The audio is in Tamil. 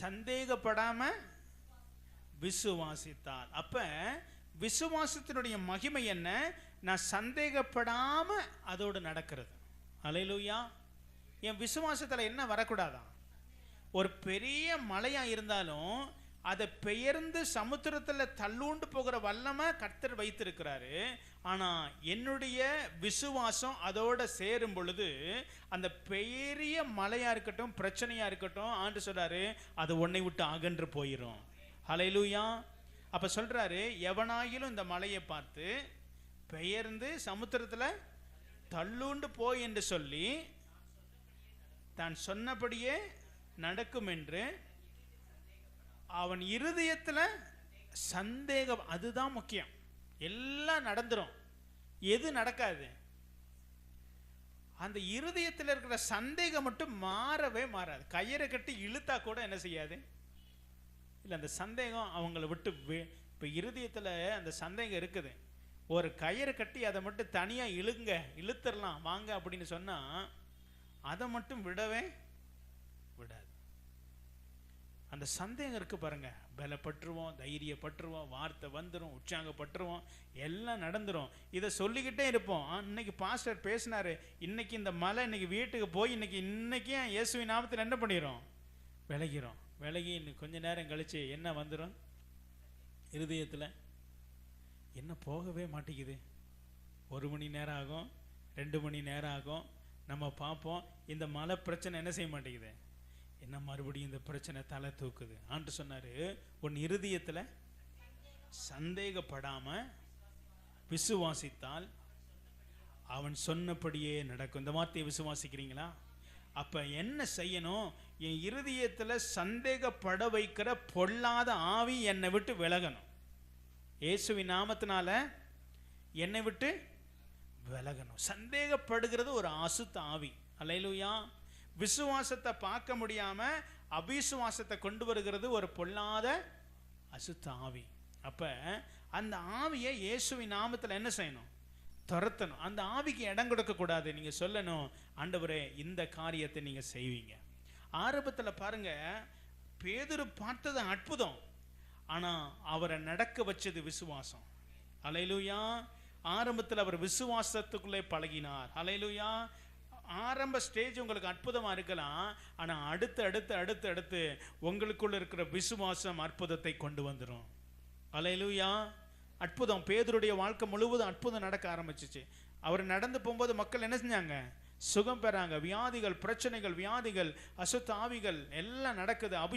சந்தேகப்படாம விசுவாசித்தால் அப்ப விசுவாசத்தினுடைய மகிமை என்ன? நான் சந்தேகப்படாம அதோடு நடக்கிறது. அலையிலூயா. என் விசுவாசத்தில் என்ன வரக்கூடாதான்? ஒரு பெரிய மலையா இருந்தாலும் அதை பெயர்ந்து சமுத்திரத்தில் தள்ளூண்டு போகிற வல்லமை கர்த்தர் வைத்திருக்கிறாரு. ஆனால் என்னுடைய விசுவாசம் அதோட சேரும் பொழுது அந்த பெரிய மலையாக இருக்கட்டும் பிரச்சனையாக இருக்கட்டும் ஆண்டு சொல்கிறாரு அது உன்னை விட்டு அகன்று போயிடும் ஹலையிலூயா அப்போ சொல்கிறாரு எவனாயிலும் இந்த மலையை பார்த்து பெயர்ந்து சமுத்திரத்தில் தள்ளுண்டு போய் என்று சொல்லி தான் சொன்னபடியே நடக்கும் என்று அவன் இருதயத்தில் சந்தேகம் அதுதான் முக்கியம். எல்லாம் நடந்துடும் எது நடக்காது? அந்த இருதயத்தில் இருக்கிற சந்தேகம் மட்டும் மாறவே மாறாது. கயிறை கட்டி இழுத்தா கூட என்ன செய்யாது? இல்லை அந்த சந்தேகம் அவங்கள விட்டு இப்போ இருதயத்தில் அந்த சந்தேகம் இருக்குது. ஒரு கயிறை கட்டி அதை மட்டும் தனியாக இழுங்க இழுத்துடலாம் வாங்க அப்படின்னு சொன்னால் அதை மட்டும் விடவே அந்த சந்தேகம் இருக்குது பாருங்கள் பலப்பட்டுருவோம் தைரியப்பட்டுருவோம் வார்த்தை வந்துடும் உற்சாகப்பட்டுருவோம் எல்லாம் நடந்துடும் இதை சொல்லிக்கிட்டே இருப்போம். இன்னைக்கு பாஸ்டர் பேசினார். இன்னைக்கு இந்த மலை இன்னைக்கு வீட்டுக்கு போய் இன்னைக்கு இன்னைக்கே இயேசுவின் நாமத்தில் என்ன பண்ணிடும் விலகிறோம். விலகி இன்னும் கொஞ்ச நேரம் கழித்து என்ன வந்துடும் இருதயத்தில் என்ன போகவே மாட்டேங்குது. ஒரு மணி நேரம் ஆகும் ரெண்டு மணி நேரம் ஆகும். நம்ம பார்ப்போம் இந்த மலை பிரச்சனை என்ன செய்ய மாட்டேங்குது? என்ன மறுபடியும் இந்த பிரச்சனை தலை தூக்குது? ஆண்டு சொன்னார் உன் இருதயத்தில் சந்தேகப்படாமல் விசுவாசித்தால் அவன் சொன்னபடியே நடக்கும். இந்த வார்த்தையை விசுவாசிக்கிறீங்களா? அப்போ என்ன செய்யணும்? என் இருதயத்தில் சந்தேகப்பட வைக்கிற பொல்லாத ஆவி என்னை விட்டு விலகணும். இயேசுவின் நாமத்தினால என்னை விட்டு விலகணும். சந்தேகப்படுகிறது ஒரு அசுத்த ஆவி. அல்லையிலுயா விசுவாசத்தை பார்க்க முடியாம அபிசுவாசத்தை கொண்டு வருகிறது ஒரு பொல்லாத அசுத்த ஆவி. அப்ப அந்த ஆவியை இயேசுவின் நாமத்தில் என்ன செய்யணும்? துரத்தணும். அந்த ஆவிக்கு இடம் கொடுக்க கூடாது. நீங்க சொல்லணும் ஆண்டவரே இந்த காரியத்தை நீங்க செய்வீங்க. ஆரம்பத்துல பாருங்க பேதுரு பார்த்தது அற்புதம். ஆனா அவரை நடக்க வச்சது விசுவாசம். அலையிலுயா. ஆரம்பத்தில் அவர் விசுவாசத்துக்குள்ளே பழகினார். அலையிலுயா. ஆரம்ப ஸ்டேஜ் உங்களுக்கு அற்புதமா இருக்கலாம். ஆனா அடுத்து அடுத்து அடுத்து அடுத்து உங்களுக்குள்ள இருக்கிற விசுவாசம் அற்புதத்தை கொண்டு வந்துடும் அலையிலுயா அற்புதம். பேதருடைய வாழ்க்கை முழுவதும் அற்புதம் நடக்க ஆரம்பிச்சிச்சு. அவர் நடந்து போகும்போது மக்கள் என்ன செஞ்சாங்க? சுகம் பெறாங்க. வியாதிகள் பிரச்சனைகள் வியாதிகள் அசுத்த ஆவிகள் எல்லாம் நடக்குது. அபி